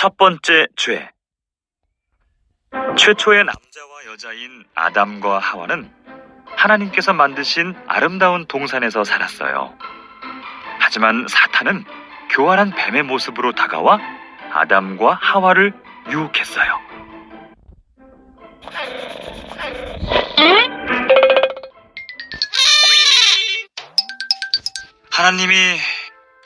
첫 번째 죄. 최초의 남자와 여자인 아담과 하와는 하나님께서 만드신 아름다운 동산에서 살았어요. 하지만 사탄은 교활한 뱀의 모습으로 다가와 아담과 하와를 유혹했어요. 하나님이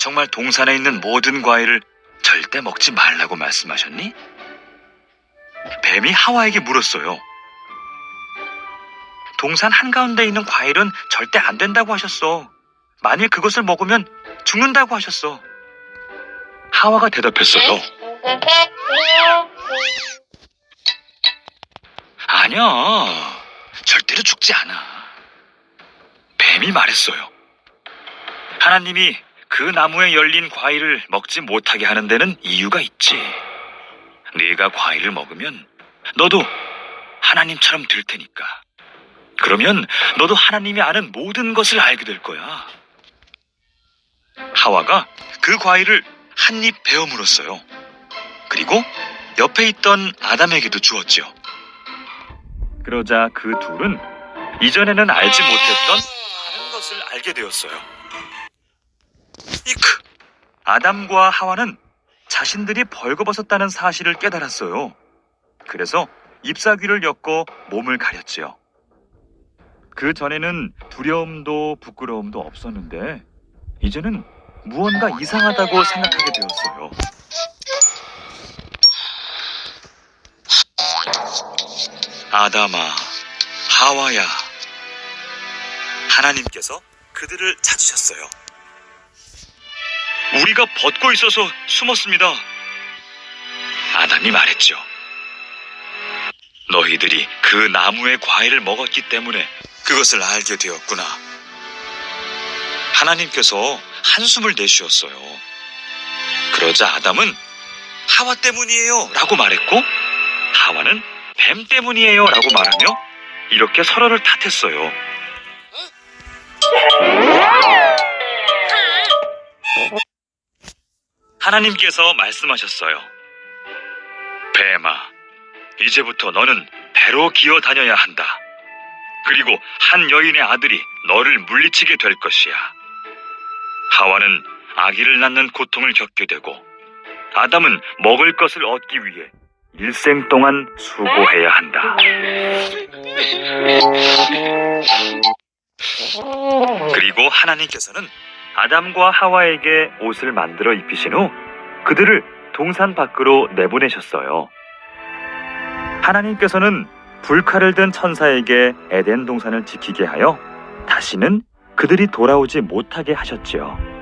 정말 동산에 있는 모든 과일을 절대 먹지 말라고 말씀하셨니? 뱀이 하와에게 물었어요. 동산 한가운데 있는 과일은 절대 안 된다고 하셨어. 만일 그것을 먹으면 죽는다고 하셨어. 하와가 대답했어요. 아니야. 절대로 죽지 않아. 뱀이 말했어요. 하나님이 그 나무에 열린 과일을 먹지 못하게 하는 데는 이유가 있지. 네가 과일을 먹으면 너도 하나님처럼 될 테니까. 그러면 너도 하나님이 아는 모든 것을 알게 될 거야. 하와가 그 과일을 한 입 베어 물었어요. 그리고 옆에 있던 아담에게도 주었지요. 그러자 그 둘은 이전에는 알지 못했던 다른 것을 알게 되었어요. 이크! 아담과 하와는 자신들이 벌거벗었다는 사실을 깨달았어요. 그래서 잎사귀를 엮어 몸을 가렸지요. 그 전에는 두려움도 부끄러움도 없었는데 이제는 무언가 이상하다고 생각하게 되었어요. 아담아, 하와야. 하나님께서 그들을 찾으셨어요. 우리가 벗고 있어서 숨었습니다. 아담이 말했죠. 너희들이 그 나무의 과일을 먹었기 때문에 그것을 알게 되었구나. 하나님께서 한숨을 내쉬었어요. 그러자 아담은 하와 때문이에요 라고 말했고 하와는 뱀 때문이에요 라고 말하며 이렇게 서로를 탓했어요. 하나님께서 말씀하셨어요. 뱀아, 이제부터 너는 배로 기어 다녀야 한다. 그리고 한 여인의 아들이 너를 물리치게 될 것이야. 하와는 아기를 낳는 고통을 겪게 되고, 아담은 먹을 것을 얻기 위해 일생 동안 수고해야 한다. 그리고 하나님께서는 아담과 하와에게 옷을 만들어 입히신 후 그들을 동산 밖으로 내보내셨어요. 하나님께서는 불칼을 든 천사에게 에덴 동산을 지키게 하여 다시는 그들이 돌아오지 못하게 하셨지요.